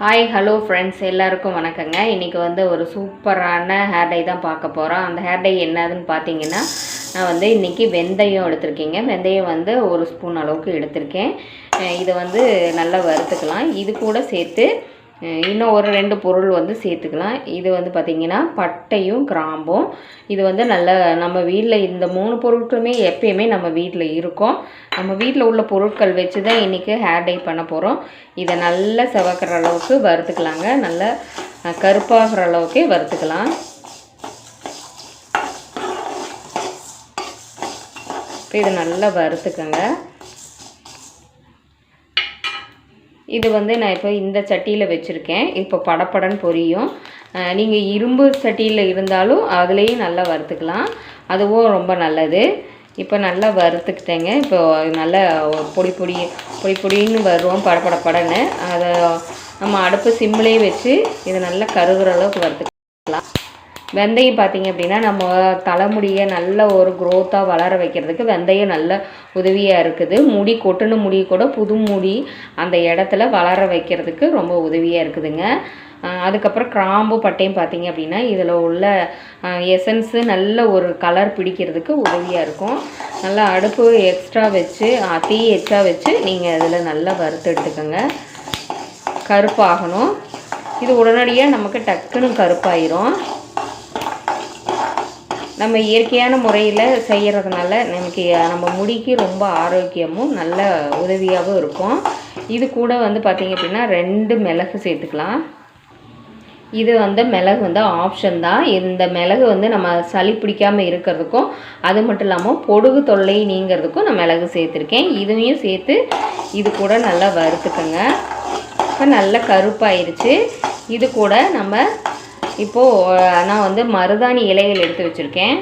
Hi hello friends எல்லாருக்கும் வணக்கங்க. இன்றைக்கி வந்து ஒரு சூப்பரான ஹேர் டை தான் பார்க்க போகிறோம் அந்த ஹேர் டை என்னதுன்னு பார்த்தீங்கன்னா நான் வந்து இன்றைக்கி வெந்தயம் எடுத்திருக்கேங்க. வெந்தயம் வந்து ஒரு ஸ்பூன் அளவுக்கு எடுத்திருக்கேன். இதை வந்து நல்லா வறுத்துக்கலாம். இது கூட சேர்த்து இன்னும் ஒரு ரெண்டு பொருள் வந்து சேர்த்துக்கலாம். இது வந்து பார்த்திங்கன்னா பட்டையும் கிராம்பும். இது வந்து நல்ல நம்ம வீட்டில் இந்த மூணு பொருட்களுமே எப்பயுமே நம்ம வீட்டில் இருக்கும். நம்ம வீட்டில் உள்ள பொருட்கள் வச்சு தான் இன்றைக்கி ஹேர் டை பண்ண போகிறோம் இதை நல்லா செவக்கிற அளவுக்கு வறுத்துக்கலாங்க. நல்லா கருப்பாகிற அளவுக்கு வறுத்துக்கலாம். இப்போ இதை நல்லா வறுத்துக்கங்க. இது வந்து நான் இப்போ இந்த சட்டியில் வச்சுருக்கேன். இப்போ படப்படன்னு பொரியும். நீங்கள் இரும்பு சட்டியில் இருந்தாலும் அதுலேயும் நல்லா வறுத்துக்கலாம். அதுவும் ரொம்ப நல்லது. இப்போ நல்லா வறுத்துக்கிட்டேங்க. இப்போ நல்லா பொடி பொடி பொடி பொடின்னு வருவோம் படப்பட படன்னு. அதை நம்ம அடுப்பு சிம்லேயே வச்சு இதை நல்லா கருகிற அளவுக்கு வறுத்துக்கலாம். வெந்தயம் பார்த்தீங்க அப்படின்னா நம்ம தலைமுடியை நல்ல ஒரு க்ரோத்தாக வளர வைக்கிறதுக்கு வெந்தயம் நல்ல உதவியாக இருக்குது. முடி கொட்டுன முடி கூட புது முடி அந்த இடத்துல வளர வைக்கிறதுக்கு ரொம்ப உதவியாக இருக்குதுங்க. அதுக்கப்புறம் கிராம்பு பட்டையும் பார்த்தீங்க அப்படின்னா இதில் உள்ள எசன்ஸு நல்ல ஒரு கலர் பிடிக்கிறதுக்கு உதவியாக இருக்கும். நல்லா அடுப்பு எக்ஸ்ட்ரா வச்சு தீ எக்ஸ்ட்ரா வச்சு நீங்கள் அதில் நல்லா வறுத்து எடுத்துக்கோங்க. கருப்பாகணும். இது உடனடியாக நமக்கு டக்குன்னு கருப்பாயிரும். நம்ம இயற்கையான முறையில் செய்கிறதுனால நமக்கு நம்ம முடிக்கு ரொம்ப ஆரோக்கியமும் நல்ல உதவியாகவும் இருக்கும். இது கூட வந்து பார்த்திங்க அப்படின்னா ரெண்டு மிளகு சேர்த்துக்கலாம். இது வந்து மிளகு வந்து ஆப்ஷன் தான். இந்த மிளகு வந்து நம்ம சளி பிடிக்காமல் இருக்கிறதுக்கும் அது மட்டும் இல்லாமல் பொடுகு தொல்லை நீங்கிறதுக்கும் நான் மிளகு சேர்த்துருக்கேன். இதையும் சேர்த்து இது கூட நல்லா வறுத்துக்கோங்க. இப்போ நல்லா கருப்பாயிருச்சு. இது கூட நம்ம இப்போது நான் வந்து மருதாணி இலைகள் எடுத்து வச்சுருக்கேன்.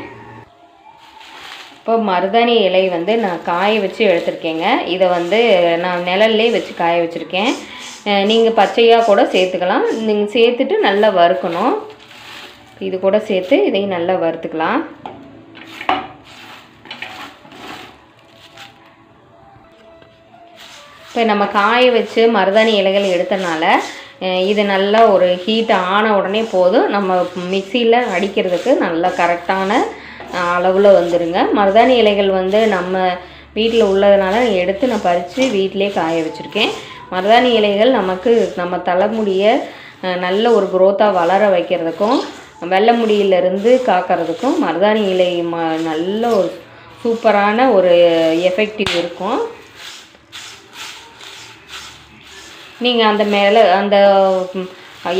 இப்போ மருதாணி இலை வந்து நான் காய வச்சு எடுத்திருக்கேங்க. இதை வந்து நான் நிழல்லே வச்சு காய வச்சுருக்கேன். நீங்கள் பச்சையாக கூட சேர்த்துக்கலாம். நீங்கள் சேர்த்துட்டு நல்லா வறுக்கணும். இது கூட சேர்த்து இதையும் நல்லா வறுத்துக்கலாம். இப்போ நம்ம காய வச்சு மருதாணி இலைகள் எடுத்தனால இது நல்லா ஒரு ஹீட் ஆன உடனே போதும். நம்ம மிக்சியில் அடிக்கிறதுக்கு நல்லா கரெக்டான அளவில் வந்துடுங்க மருதாணி இலைகள் வந்து நம்ம வீட்டில் உள்ளதுனால எடுத்து நான் பறித்து வீட்டிலே காய வச்சுருக்கேன். மருதாணி இலைகள் நமக்கு நம்ம தலைமுடியை நல்ல ஒரு குரோத்தாக வளர வைக்கிறதுக்கும் வெள்ளை முடியிலிருந்து காக்கிறதுக்கும் மருதாணி இலை ம நல்ல ஒரு சூப்பரான ஒரு எஃபெக்டிவ் இருக்கும். நீங்கள் அந்த மிள அந்த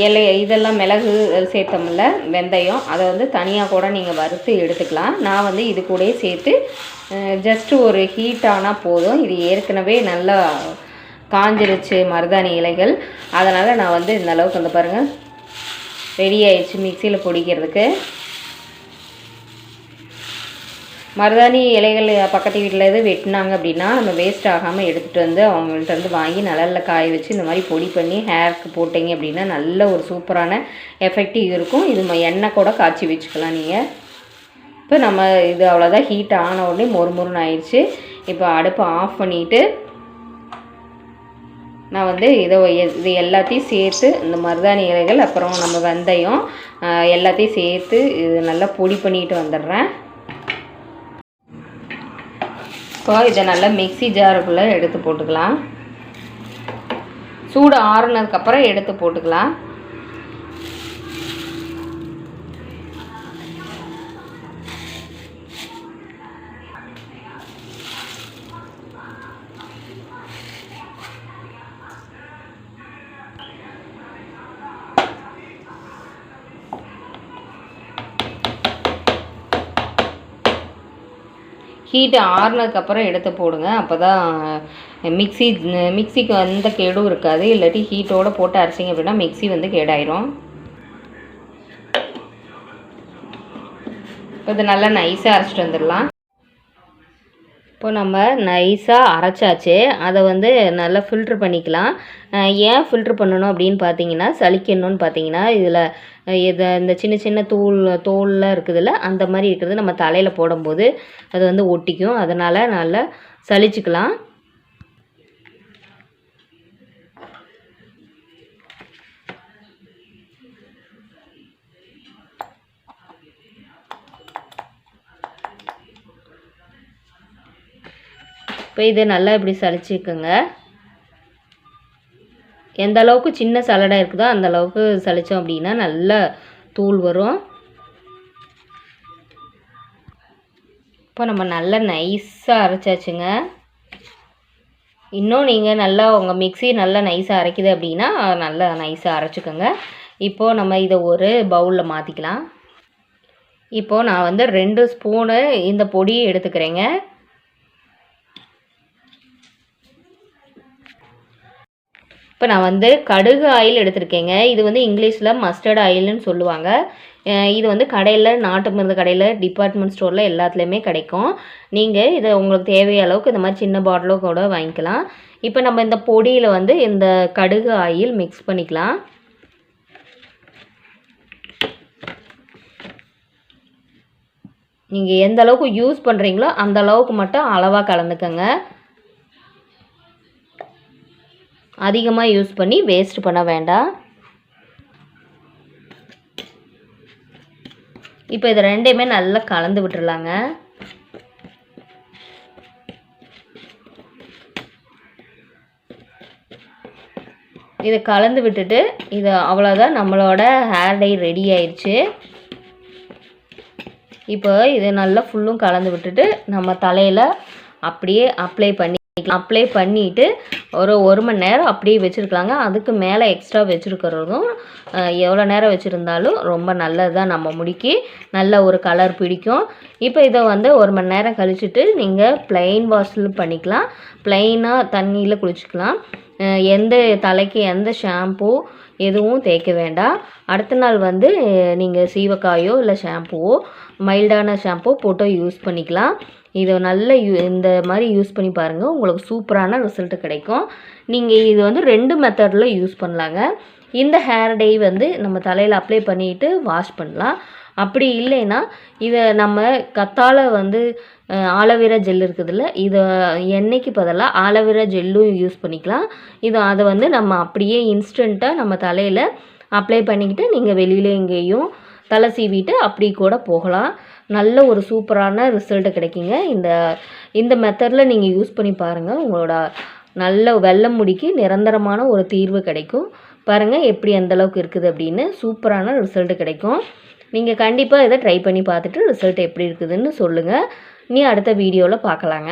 இலை இதெல்லாம் மிளகு சேர்த்தோம்ல வெந்தயம் அதை வந்து தனியாக கூட நீங்கள் வறுத்து எடுத்துக்கலாம். நான் வந்து இது கூடயே சேர்த்து ஜஸ்ட்டு ஒரு ஹீட் ஆனால் போதும். இது ஏற்கனவே நல்லா காஞ்சிருச்சு மருதாணி இலைகள். அதனால் நான் வந்து இந்த அளவுக்கு வந்து பாருங்கள் ரெடி ஆயிடுச்சு மிக்சியில் பொடிக்கிறதுக்கு. மருதாணி இலைகள் பக்கத்து வீட்டில் எது வெட்டினாங்க அப்படின்னா நம்ம வேஸ்ட் ஆகாமல் எடுத்துகிட்டு வந்து அவங்கள்ட்ட இருந்து வாங்கி நிழலில் காய வச்சு இந்த மாதிரி பொடி பண்ணி ஹேருக்கு போட்டிங்க அப்படின்னா நல்ல ஒரு சூப்பரான எஃபெக்டிவ் இருக்கும். இது ம- எண்ணெய் கூட காய்ச்சி வச்சுக்கலாம் நீங்கள் இப்போ நம்ம இது அவ்வளோதான் ஹீட் ஆன உடனே மொறு மொறுன்னு ஆயிடுச்சு. இப்போ அடுப்பை ஆஃப் பண்ணிவிட்டு நான் வந்து இதை எ- இது எல்லாத்தையும் சேர்த்து இந்த மருதாணி இலைகள் அப்புறம் நம்ம வெந்தயம் எல்லாத்தையும் சேர்த்து இது நல்லா பொடி பண்ணிட்டு வந்துடுறேன். இப்போ இதை நல்லா மிக்ஸி ஜாருக்குள்ளே எடுத்து போட்டுக்கலாம். சூடு ஆறுனதுக்கப்புறம் எடுத்து போட்டுக்கலாம். ஹீட்டு ஆறுனதுக்கப்புறம் எடுத்து போடுங்க. அப்போ தான் மிக்ஸி மிக்ஸிக்கு எந்த கேடும் இருக்காது. இல்லாட்டி ஹீட்டோடு போட்டு அரைச்சிங்க அப்படின்னா மிக்ஸி வந்து கேடாயிரும். இப்போ இது நல்லா நைஸாக அரைச்சிட்டு வந்துடலாம். இப்போ நம்ம நைஸாக அரைச்சாச்சு. அதை வந்து நல்லா ஃபில்ட்ரு பண்ணிக்கலாம். ஏன் ஃபில்ட்ரு பண்ணணும் அப்படின்னு பார்த்தீங்கன்னா சலிக்கணும்னு பார்த்தீங்கன்னா இதில் இதை இந்த சின்ன சின்ன தூள் தோல்லாம் இருக்குதுல்ல அந்த மாதிரி இருக்கிறது நம்ம தலையில் போடும்போது அது வந்து ஒட்டிக்கும். அதனால் நல்லா சலிச்சுக்கலாம். இப்போ இதை நல்லா இப்படி சலிச்சுக்கோங்க. எந்த அளவுக்கு சின்ன சலடாக இருக்குதோ அந்த அளவுக்கு சலித்தோம் அப்படின்னா நல்ல தூள் வரும். இப்போ நம்ம நல்லா நைஸாக அரைச்சாச்சுங்க. இன்னும் நீங்கள் நல்லா உங்கள் மிக்ஸி நல்லா நைஸாக அரைக்குது அப்படின்னா நல்லா நைஸாக அரைச்சிக்கோங்க. இப்போது நம்ம இதை ஒரு பவுலில் மாற்றிக்கலாம் இப்போது நான் வந்து ரெண்டு ஸ்பூனு இந்த பொடி எடுத்துக்கிறேங்க. இப்போ நான் வந்து கடுகு ஆயில் எடுத்திருக்கேங்க. இது வந்து இங்கிலீஷில் மஸ்டர்ட் ஆயில்னு சொல்லுவாங்க. இது வந்து கடையில் நாட்டு மருந்து கடையில் டிபார்ட்மெண்ட் ஸ்டோரில் எல்லாத்துலேயுமே கிடைக்கும். நீங்கள் இதை உங்களுக்கு தேவைய அளவுக்கு இந்த மாதிரி சின்ன பாட்டிலோ கூட வாங்கிக்கலாம். இப்போ நம்ம இந்த பொடியில் வந்து இந்த கடுகு ஆயில் மிக்ஸ் பண்ணிக்கலாம். நீங்கள் எந்த அளவுக்கு யூஸ் பண்ணுறீங்களோ அந்த அளவுக்கு மட்டும் அளவாக கலந்துக்கங்க. அதிகமாக யூஸ் பண்ணி வேஸ்ட் பண்ண வேண்டாம். இப்போ இது ரெண்டையுமே நல்லா கலந்து விட்டுறலாங்க. இதை கலந்து விட்டுட்டு இது அவ்வளோதான் நம்மளோட ஹேர் டை ரெடி ஆயிடுச்சு. இப்போ இதை நல்லா ஃபுல்லும் கலந்து விட்டுட்டு நம்ம தலையில் அப்படியே அப்ளை பண்ணி அப்ளை பண்ணிவிட்டு ஒரு ஒரு மணி நேரம் அப்படியே வச்சுருக்கலாங்க. அதுக்கு மேலே எக்ஸ்ட்ரா வச்சுருக்கிறதும் எவ்வளோ நேரம் வச்சுருந்தாலும் ரொம்ப நல்லது தான் நம்ம முடிக்கி. நல்ல ஒரு கலர் பிடிக்கும். இப்போ இதை வந்து ஒரு மணி நேரம் கழிச்சுட்டு நீங்கள் ப்ளைன் வாஷில் பண்ணிக்கலாம். ப்ளைனாக தண்ணியில் குளிச்சுக்கலாம். எந்த தலைக்கு எந்த ஷாம்பூ எதுவும் தேய்க்க வேண்டாம். அடுத்த நாள் வந்து நீங்கள் சீவக்காயோ இல்லை ஷாம்புவோ மைல்டான ஷாம்பூ போட்டோ யூஸ் பண்ணிக்கலாம். இதை நல்ல யூ இந்த மாதிரி யூஸ் பண்ணி பாருங்கள் உங்களுக்கு சூப்பரான ரிசல்ட்டு கிடைக்கும். நீங்கள் இது வந்து ரெண்டு மெத்தடில் யூஸ் பண்ணலாங்க. இந்த ஹேர் டை வந்து நம்ம தலையில் அப்ளை பண்ணிவிட்டு வாஷ் பண்ணலாம். அப்படி இல்லைன்னா இதை நம்ம கத்தால் வந்து ஆலோவேரா ஜெல் இருக்குதுல்ல இதை எண்ணெய்க்கு பதிலாக ஆலோவேரா ஜெல்லும் யூஸ் பண்ணிக்கலாம். இது அதை வந்து நம்ம அப்படியே இன்ஸ்டண்ட்டாக நம்ம தலையில் அப்ளை பண்ணிக்கிட்டு நீங்கள் வெளியில் எங்கேயும் தலை சீவிட்டு அப்படி கூட போகலாம். நல்ல ஒரு சூப்பரான ரிசல்ட்டு கிடைக்குங்க. இந்த இந்த மெத்தடில் நீங்கள் யூஸ் பண்ணி பாருங்கள் உங்களோட நல்ல வெள்ளம் முடிக்கு நிரந்தரமான ஒரு தீர்வு கிடைக்கும். பாருங்கள் எப்படி எந்தளவுக்கு இருக்குது அப்படின்னு சூப்பரான ரிசல்ட்டு கிடைக்கும். நீங்கள் கண்டிப்பாக இதை ட்ரை பண்ணி பார்த்துட்டு ரிசல்ட் எப்படி இருக்குதுன்னு சொல்லுங்கள் நீ அடுத்த வீடியோவில் பார்க்கலாங்க.